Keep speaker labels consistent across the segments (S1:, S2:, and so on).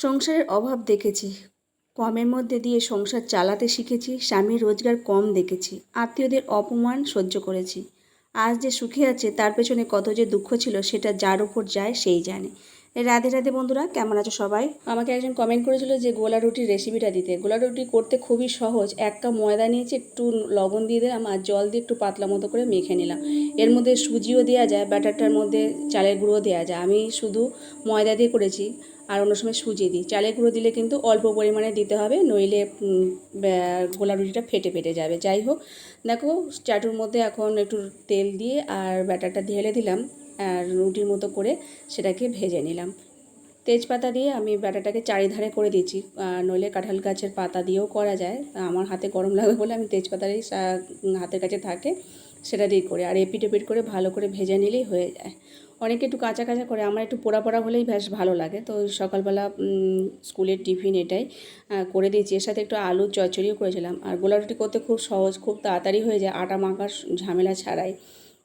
S1: সংসারের অভাব দেখেছি। কমের মধ্যে দিয়ে সংসার চালাতে শিখেছি, স্বামীর রোজগার কম দেখেছি, আত্মীয়দের অপমান সহ্য করেছি। আজ যে সুখে আছে, তার পেছনে কত যে দুঃখ ছিল, সেটা যার উপর যায়, সেই জানে। রাধে রাধে বন্ধুরা, কেমন আছো সবাই? আমাকে একজন কমেন্ট করেছিল যে, গোলা রুটির রেসিপিটা দিতে। গোলা রুটি করতে খুবই সহজ। এক কাপ ময়দা নিয়েছি, একটু লবণ দিয়ে দিলাম, আর জল দিয়ে একটু পাতলা মতো করে মেখে নিলাম। এর মধ্যে সুজিও দেওয়া যায়, ব্যাটারটার মধ্যে চালের গুঁড়ো দেওয়া যায়। আমি শুধু ময়দা দিয়ে করেছি। আর অন্য সময় সুজি দিই। চালের গুঁড়ো দিলে কিন্তু অল্প পরিমাণে দিতে হবে, নইলে গোলা রুটিটা ফেটে ফেটে যাবে। যাই হোক, দেখো, চাটুর মধ্যে এখন একটু তেল দিয়ে আর ব্যাটারটা ঢেলে দিলাম আর রুটির মতো করে সেটাকে ভেজে নিলাম। তেজপাতা দিয়ে আমি ব্যাটাটাকে চারিধারে করে আর নইলে কাঁঠাল গাছের পাতা দিয়েও করা যায়। আমার হাতে গরম লাগবে বলে আমি তেজপাতারই হাতের কাছে থাকে, সেটা দিয়ে করে। আর এপিট এপিট করে ভালো করে ভেজে নিলেই হয়ে যায়। অনেকে একটু কাঁচা কাঁচা করে, আমার একটু পোড়া পোড়া হলেই বেশ ভালো লাগে। তো সকালবেলা স্কুলের টিফিন এটাই করে দিয়েছি। এর সাথে একটু আলু চচ্চড়িও করেছিলাম। আর গোলা রুটি করতে খুব সহজ, খুব তাড়াতাড়ি হয়ে যায়। আটা মাখার ঝামেলা ছাড়াই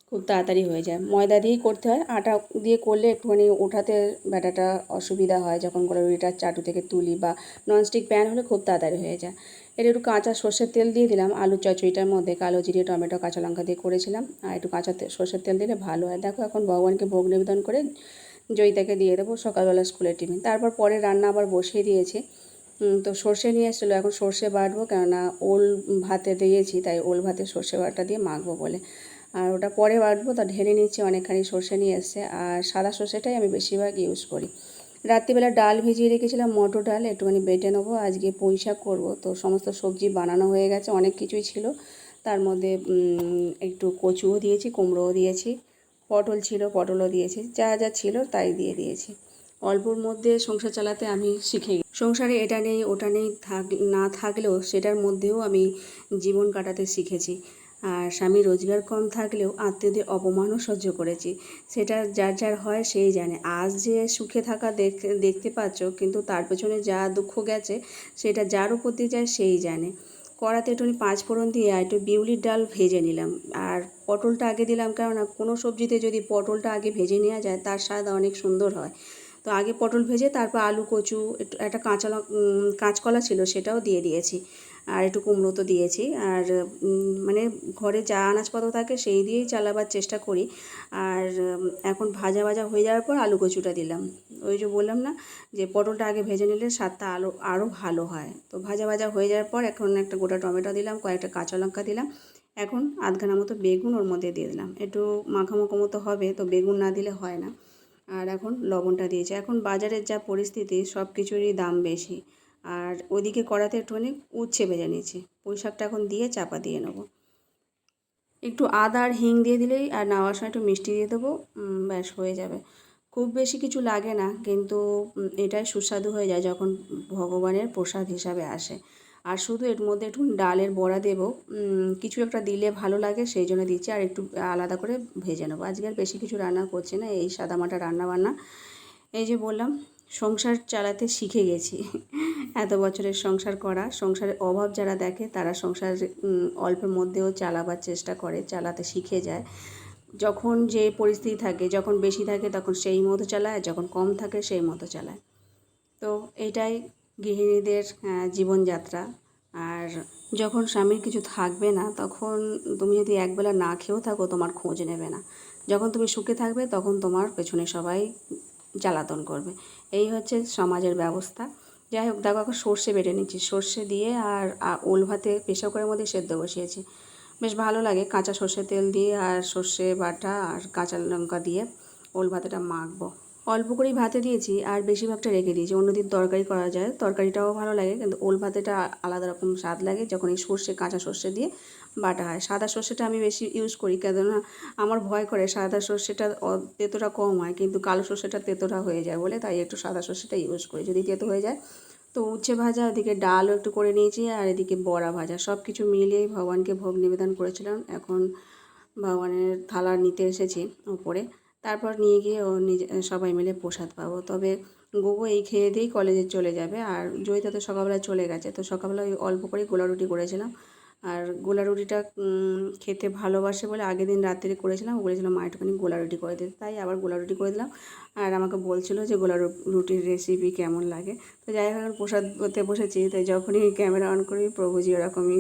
S1: খুব তাড়াতাড়ি হয়ে যায়। ময়দা দিয়েই করতে হয়। আটা দিয়ে করলে একটুখানি ওঠাতে ব্যাটাটা অসুবিধা হয়। যখন গোলা রুটিটা চাটু থেকে তুলি বা ননস্টিক প্যান হলে খুব তাড়াতাড়ি হয়ে যায়। এর একটু কাঁচা সর্ষের তেল দিয়ে দিলাম আলু চচ্চড়িটার মধ্যে, কালো জিরে, টমেটো, কাঁচা লঙ্কা দিয়ে করেছিলাম। আর একটু কাঁচা সর্ষের তেল দিলে ভালো হয়। দেখো এখন ভগবানকে ভোগ নিবেদন করে জয়িতাকে দিয়ে দেবো সকালবেলা স্কুলের টিফিন। তারপর পরে রান্না আবার বসিয়ে দিয়েছি। তো সর্ষে নিয়ে এসেছিল, এখন সর্ষে বাটবো, কেননা ওল ভাতে দিয়েছি, তাই ওল ভাতে সর্ষে বাটা দিয়ে মাখবো বলে। আর ওটা পরে বাটবো, তা ঢেলে নিচ্ছি, অনেকখানি সর্ষে নিয়ে এসছে। আর সাদা সর্ষেটাই আমি বেশিরভাগ ইউজ করি। রাত্রিবেলা ডাল ভিজিয়ে রেখেছিলাম, মটর ডাল, একটুখানি বেটে নেব, আজকে পুঁই শাক করব। তো সমস্ত সবজি বানানো হয়ে গেছে, অনেক কিছুই ছিল। তার মধ্যে একটু কচুও দিয়েছি, কুমড়োও দিয়েছি, পটল ছিল, পটলও দিয়েছি, যা যা ছিল তাই দিয়ে দিয়েছি। অল্পর মধ্যে সংসার চালাতে আমি শিখে সংসারে এটা নেই, ওটা নেই, থাক, না থাকলেও সেটার মধ্যেও আমি জীবন কাটাতে শিখেছি। আর স্বামী রোজগার কম থাকলেও আত্মীয়দের অপমানও সহ্য করেছি। সেটা যার যার হয় সেই জানে। আজ যে সুখে থাকা দেখ- দেখতে পাচ্ছ, কিন্তু তার পেছনে যা দুঃখ গেছে, সেটা যার উপর দিয়ে যায় সেই জানে। কড়াতে একটুখানি পাঁচ ফোড়ন দিয়ে একটু বিউলির ডাল ভেজে নিলাম। আর পটলটা আগে দিলাম, কেননা কোনো সবজিতে যদি পটলটা আগে ভেজে নেওয়া যায়, তার স্বাদ অনেক সুন্দর হয়। তো আগে পটল ভেজে, তারপর আলু, কচু, একটু একটা কাঁচা কাঁচকলা ছিল সেটাও দিয়ে দিয়েছি। আর একটু কুমড়ো তো দিয়েছি। আর মানে ঘরে যা আনাজপত্র থাকে সেই দিয়েই চালাবার চেষ্টা করি। আর এখন ভাজা ভাজা হয়ে যাওয়ার পর আলু কচুটা দিলাম। ওই যে বললাম না যে পটলটা আগে ভেজে নিলে স্বাদটা আরও আরও ভালো হয়। তো ভাজা ভাজা হয়ে যাওয়ার পর এখন একটা গোটা টমেটো দিলাম, কয়েকটা কাঁচা লঙ্কা দিলাম। এখন আধখানা মতো বেগুন ওর মধ্যে দিয়ে দিলাম। একটু মাখামাখো মতো হবে তো বেগুন না দিলে হয় না। আর এখন লবণটা দিয়েছি। এখন বাজারের যা পরিস্থিতি সব কিছুরই দাম বেশি। আর ওইদিকে কড়াতে একটুখানি উচ্ছে ভেজে নিয়েছি। পুঁই শাকটা এখন দিয়ে চাপা দিয়ে নেব। একটু আদা আর হিং দিয়ে দিলেই আর নেওয়ার সময় একটু মিষ্টি দিয়ে দেবো ব্যাস হয়ে যাবে। খুব বেশি কিছু লাগে না, কিন্তু এটাই সুস্বাদু হয়ে যায় যখন ভগবানের প্রসাদ হিসাবে আসে। আর শুধু এর মধ্যে একটু ডালের বড়া দেবো কিছু একটা দিলে ভালো লাগে সেই জন্য দিচ্ছি, আর একটু আলাদা করে ভেজে নেব। আজকে আর বেশি কিছু রান্না করছি না, এই সাদামাটা রান্না বান্না এই যে বললাম সংসার চালাতে শিখে গেছি। এত বছরের সংসার করা সংসারের অভাব যারা দেখে তারা সংসার অল্পের মধ্যেও চালাবার চেষ্টা করে, চালাতে শিখে যায়। যখন যে পরিস্থিতি থাকে, যখন বেশি থাকে তখন সেই মতো চালায়, যখন কম থাকে সেই মতো চালায়। তো এটাই গৃহিণীদের জীবনযাত্রা। আর যখন স্বামীর কিছু থাকবে না, তখন তুমি যদি একবেলা না খেয়েও থাকো, তোমার খোঁজ নেবে না। যখন তুমি সুখে থাকবে, তখন তোমার পেছনে সবাই জ্বালাতন করবে। এই হচ্ছে সমাজের ব্যবস্থা। যাই হোক, দেখো সর্ষে বেটে নিচ্ছি। সর্ষে দিয়ে আর ওল ভাতে প্রেশার কুকারের মধ্যে সেদ্ধ বসিয়েছি। বেশ ভালো লাগে কাঁচা সর্ষে তেল দিয়ে আর সর্ষে বাটা আর কাঁচা লঙ্কা দিয়ে ওল ভাতেটা মাখবো। অল্প করেই ভাতে দিয়েছি আর বেশিরভাগটা রেখে দিয়েছি। অন্যদিন তরকারি করা যায়। তরকারিটাও ভালো লাগে, কিন্তু ওল ভাতেটা আলাদা রকম স্বাদ লাগে যখন এই সর্ষে, কাঁচা সর্ষে দিয়ে বাটা হয়। সাদা সর্ষেটা আমি বেশি ইউজ করি, কেননা আমার ভয় করে সাদা সর্ষেটা তেতোটা কম হয়, কিন্তু কালো সর্ষেটা তেতোটা হয়ে যায় বলে তাই একটু সাদা সর্ষেটা ইউজ করি। যদি তেতো হয়ে যায়, তো উচ্ছে ভাজা ওদিকে ডালও একটু করে নিয়েছি আর এদিকে বড়া ভাজা। সব কিছু মিলিয়েই ভগবানকে ভোগ নিবেদন করেছিলাম। এখন ভগবানের থালা নিতে এসেছি উপরে। তারপর নিয়ে গিয়ে ও নিজে, সবাই মিলে প্রসাদ পাবো। তবে গোগো এই খেয়ে দিয়েই কলেজে চলে যাবে। আর জয়িতা তো সকালবেলা চলে গেছে। তো সকালবেলা ওই অল্প করে গোলা রুটি করেছিলাম। আর গোলা রুটিটা খেতে ভালোবাসে বলে আগের দিন রাত্রে করেছিলাম। বলেছিলাম মা, একটুখানি গোলা রুটি করে দিতে তাই আবার গোলা রুটি করে দিলাম। আর আমাকে বলছিল যে, গোলা রুটির রেসিপি কেমন লাগে? তো যাই হোক প্রসাদ করতে বসেছি। তাই যখনই ক্যামেরা অন করি, প্রভুজি ওরকমই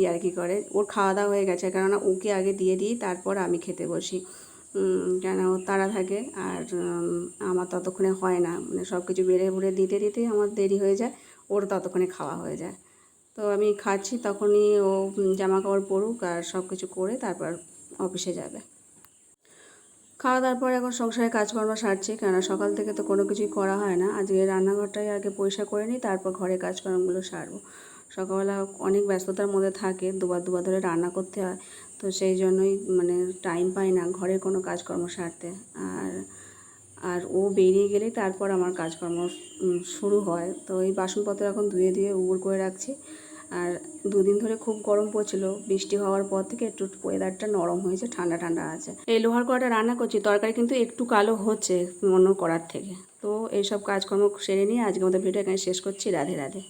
S1: ইয়ার্কি করে। ওর খাওয়া দাওয়া হয়ে গেছে। কেননা ওকে আগে দিয়ে দিই তারপর আমি খেতে বসি। কেন তাড়া থাকে আর আমার ততক্ষণে হয় না। মানে সব কিছু বেড়ে বুড়ে দিতে দিতে আমার দেরি হয়ে যায়, ওর ততক্ষণে খাওয়া হয়ে যায়। তো আমি খাচ্ছি, তখনই ও জামা কাপড় পরুক আর সব কিছু করে তারপর অফিসে যাবে। খাওয়া দাওয়ার পর এখন সংসারে কাজকর্ম সারছি কেন সকাল থেকে তো কোনো কিছুই করা হয় না। আজকে রান্নাঘরটাই আগে পরিষ্কার করে নিই, তারপর ঘরে কাজকর্মগুলো সারবো। সকালবেলা অনেক ব্যস্ততার মধ্যে থাকে, দুবার দুবার ধরে রান্না করতে হয়। তো সেই জন্যই মানে টাইম পাই না ঘরের কোনো কাজকর্ম সারতে। আর আর ও বেরিয়ে গেলেই তারপর আমার কাজকর্ম শুরু হয়। তো এই বাসনপত্র এখন ধুয়ে ধুয়ে উবুর করে রাখছি। আর দুদিন ধরে খুব গরম পড়ছিল। বৃষ্টি হওয়ার পর থেকে একটু ওয়েদারটা নরম হয়েছে, ঠান্ডা ঠান্ডা আছে। এই লোহার কড়াটা রান্না করছি, তরকারি কিন্তু একটু কালো হচ্ছে অন্য করার থেকে। তো এইসব কাজকর্ম সেরে নিয়ে আজকে আমাদের ভিডিও এখানে শেষ করছি। রাধে রাধে।